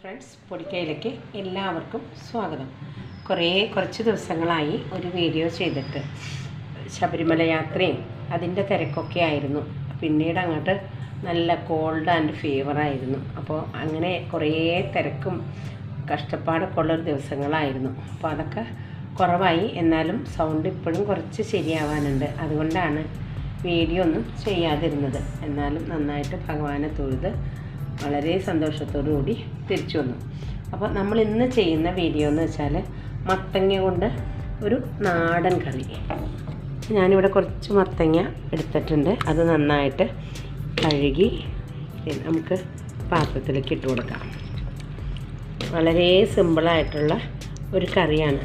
Friends പൊടിക്കയിലേക്ക് എല്ലാവർക്കും സ്വാഗതം. കുറേ കുറച്ച് ദിവസങ്ങളായി ഒരു വീഡിയോ ചെയ്തിട്ട് ശബരിമല യാത്രയും അതിന്റെ തിരക്കൊക്കെ ആയിരുന്നു. പിന്നീട് അങ്ങോട്ട് നല്ല കോൾഡ് ആൻഡ് ഫീവറായിരുന്നു അപ്പോൾ അങ്ങനെ കുറേ തിരക്കും കഷ്ടപ്പാടൊക്കെ ഉള്ളൊരു ദിവസങ്ങളായിരുന്നു. അപ്പോൾ അതൊക്കെ കുറവായി. എന്നാലും സൗണ്ട് ഇപ്പോഴും കുറച്ച് ശരിയാവാനുണ്ട്. അതുകൊണ്ടാണ് വീഡിയോ ഒന്നും ചെയ്യാതിരുന്നത്. എന്നാലും നന്നായിട്ട് ഭഗവാനെ തൊഴുത് വളരെ സന്തോഷത്തോടു കൂടി തിരിച്ചു വന്നു. അപ്പോൾ നമ്മൾ ഇന്ന് ചെയ്യുന്ന വീഡിയോ എന്ന് വെച്ചാൽ മത്തങ്ങ കൊണ്ട് ഒരു നാടൻ കറി. ഞാനിവിടെ കുറച്ച് മത്തങ്ങ എടുത്തിട്ടുണ്ട്. അത് നന്നായിട്ട് കഴുകി നമുക്ക് പാത്രത്തിലേക്ക് ഇട്ട് കൊടുക്കാം. വളരെ സിമ്പിളായിട്ടുള്ള ഒരു കറിയാണ്.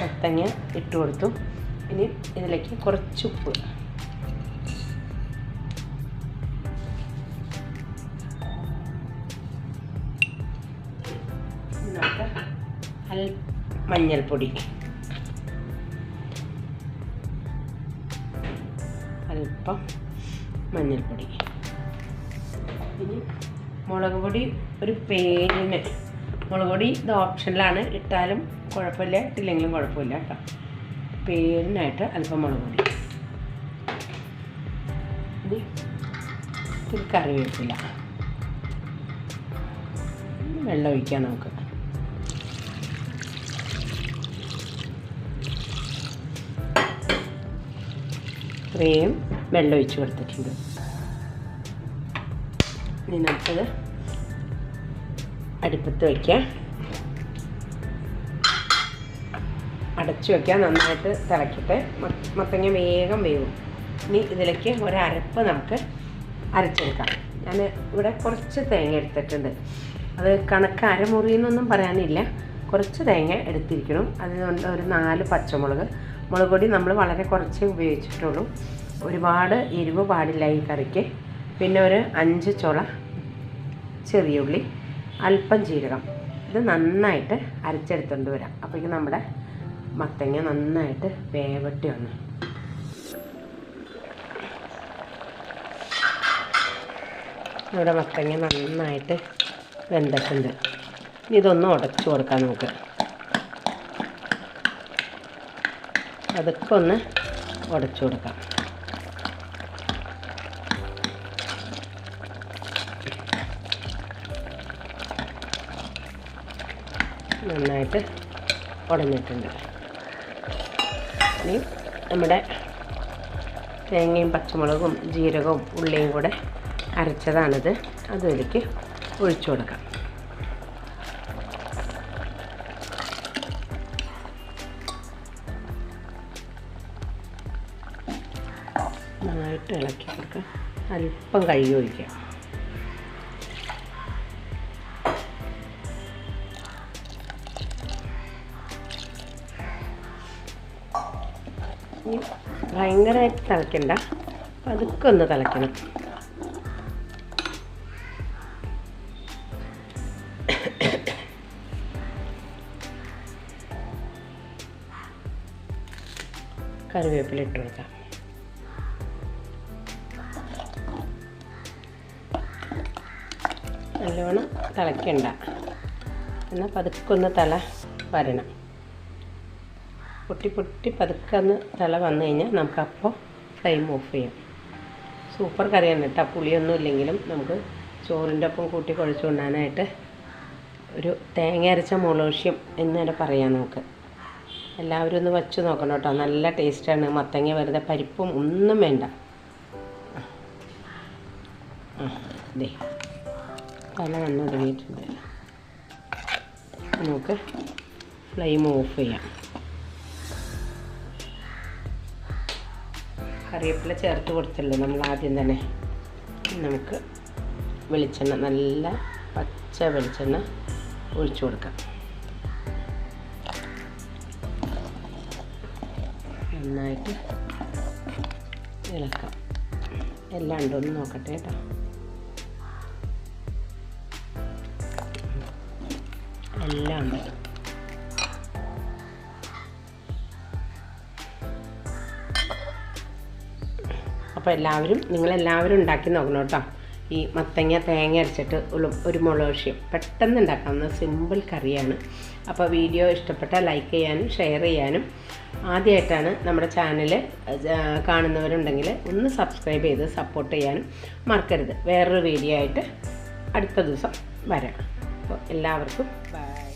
മത്തങ്ങ ഇട്ട് കൊടുത്തു. ഇനി ഇതിലേക്ക് കുറച്ച് ഉപ്പ്. മഞ്ഞൾപ്പൊടി. അല്പം മഞ്ഞൾപ്പൊടി. ഇനി മുളക് പൊടി ഒരു പേരിന്. മുളക് പൊടി ഇത് ഓപ്ഷനിലാണ് ഇട്ടാലും കുഴപ്പമില്ല ഇട്ടില്ലെങ്കിലും കുഴപ്പമില്ല കേട്ടോ. പേരിനായിട്ട് അല്പം മുളക് പൊടി. ഇത് ഇത്തിരി കറിവേപ്പില. വെള്ളം ഒഴിക്കാം നമുക്ക്. ഇത്രയും വെള്ളം ഒഴിച്ച് കൊടുത്തിട്ടുണ്ട്. ഇനി നമുക്കത് അടുപ്പത്ത് വയ്ക്കാം അടച്ചു വയ്ക്കാം നന്നായിട്ട് തിളക്കട്ടെ. മത്തങ്ങ വേഗം വേവും. ഇനി ഇതിലേക്ക് ഒരരപ്പ് നമുക്ക് അരച്ചെടുക്കാം. ഞാൻ ഇവിടെ കുറച്ച് തേങ്ങ എടുത്തിട്ടുണ്ട്. അത് കണക്ക് അരമുറി എന്നൊന്നും പറയാനില്ല. കുറച്ച് തേങ്ങ എടുത്തിരിക്കണം. അതുകൊണ്ട് ഒരു നാല് പച്ചമുളക്. മുളക് പൊടി നമ്മൾ വളരെ കുറച്ച് ഉപയോഗിച്ചിട്ടുള്ളൂ. ഒരുപാട് എരിവ് പാടില്ല ഈ കറിക്ക്. പിന്നെ ഒരു അഞ്ച് ചുള ചെറിയുള്ളി. അല്പം ജീരകം. ഇത് നന്നായിട്ട് അരച്ചെടുത്തുകൊണ്ട് വരാം. അപ്പോഴേക്കും നമ്മുടെ മത്തങ്ങ നന്നായിട്ട് വേവട്ടി വന്നു. ഇവിടെ മത്തങ്ങ നന്നായിട്ട് വെന്തിട്ടുണ്ട്. ഇതൊന്ന് ഉടച്ചു കൊടുക്കാം നമുക്ക്. അതൊക്കെ ഒന്ന് ഉടച്ചു കൊടുക്കാം. നന്നായിട്ട് ഉടഞ്ഞിട്ടുണ്ട്. ഇനി നമ്മുടെ തേങ്ങയും പച്ചമുളകും ജീരകവും ഉള്ളിയും കൂടെ അരച്ചതാണിത്. അതിലേക്ക് ഒഴിച്ചു കൊടുക്കാം. നന്നായിട്ട് ഇളക്കി കൊടുക്കുക അല്പം കഴുകി ഒഴിക്കാം. ഇനി ഭയങ്കരമായിട്ട് തിളയ്ക്കണ്ട പതുക്കെ ഒന്ന് തിളയ്ക്കണം കറിവേപ്പില ഇട്ട് കൊടുക്കാം. നല്ലോണം തിളയ്ക്കണ്ട എന്നാൽ പതുക്കൊന്ന് തല വരണം. പൊട്ടി പൊട്ടി പതുക്കെ തല വന്നു കഴിഞ്ഞാൽ നമുക്കപ്പോൾ ഫ്ലെയിം ഓഫ് ചെയ്യാം. സൂപ്പർ കറിയാണ് കേട്ടോ. പുളിയൊന്നും ഇല്ലെങ്കിലും നമുക്ക് ചോറിന്റെ ഒപ്പം കൂട്ടി കുഴച്ച് കൊണ്ടാനായിട്ട് ഒരു തേങ്ങ അരച്ച മുളോഷ്യം എന്ന് തന്നെ പറയാം നമുക്ക്. എല്ലാവരും ഒന്ന് വച്ച് നോക്കണം കേട്ടോ. നല്ല ടേസ്റ്റാണ്. മത്തങ്ങ വെറുതെ പരിപ്പും ഒന്നും വേണ്ട. ദേ. തല വന്ന് തുടങ്ങിയിട്ടുണ്ട് നമുക്ക് ഫ്ലെയിം ഓഫ് ചെയ്യാം. കറിവേപ്പില ചേർത്ത് കൊടുത്തല്ലോ നമ്മൾ ആദ്യം തന്നെ. നമുക്ക് വെളിച്ചെണ്ണ നല്ല പച്ച വെളിച്ചെണ്ണ ഒഴിച്ചു കൊടുക്കാം. നന്നായിട്ട് ഇളക്കാം. എല്ലാം ഉണ്ടോ എന്ന് നോക്കട്ടെ കേട്ടോ. എല്ലാം ഉണ്ട്. അപ്പോൾ എല്ലാവരും നിങ്ങളെല്ലാവരും ഉണ്ടാക്കി നോക്കണം കേട്ടോ. ഈ മത്തങ്ങ തേങ്ങ അരച്ചിട്ട് ഒരു മുളക് പെട്ടെന്ന് ഉണ്ടാക്കാവുന്ന സിമ്പിൾ കറിയാണ്. അപ്പോൾ വീഡിയോ ഇഷ്ടപ്പെട്ടാൽ ലൈക്ക് ചെയ്യാനും ഷെയർ ചെയ്യാനും. ആദ്യമായിട്ടാണ് നമ്മുടെ ചാനൽ കാണുന്നവരുണ്ടെങ്കിൽ ഒന്ന് സബ്സ്ക്രൈബ് ചെയ്ത് സപ്പോർട്ട് ചെയ്യാനും മറക്കരുത്. വേറൊരു വീഡിയോ ആയിട്ട് അടുത്ത ദിവസം വരാം. അപ്പോൾ എല്ലാവർക്കും ബൈ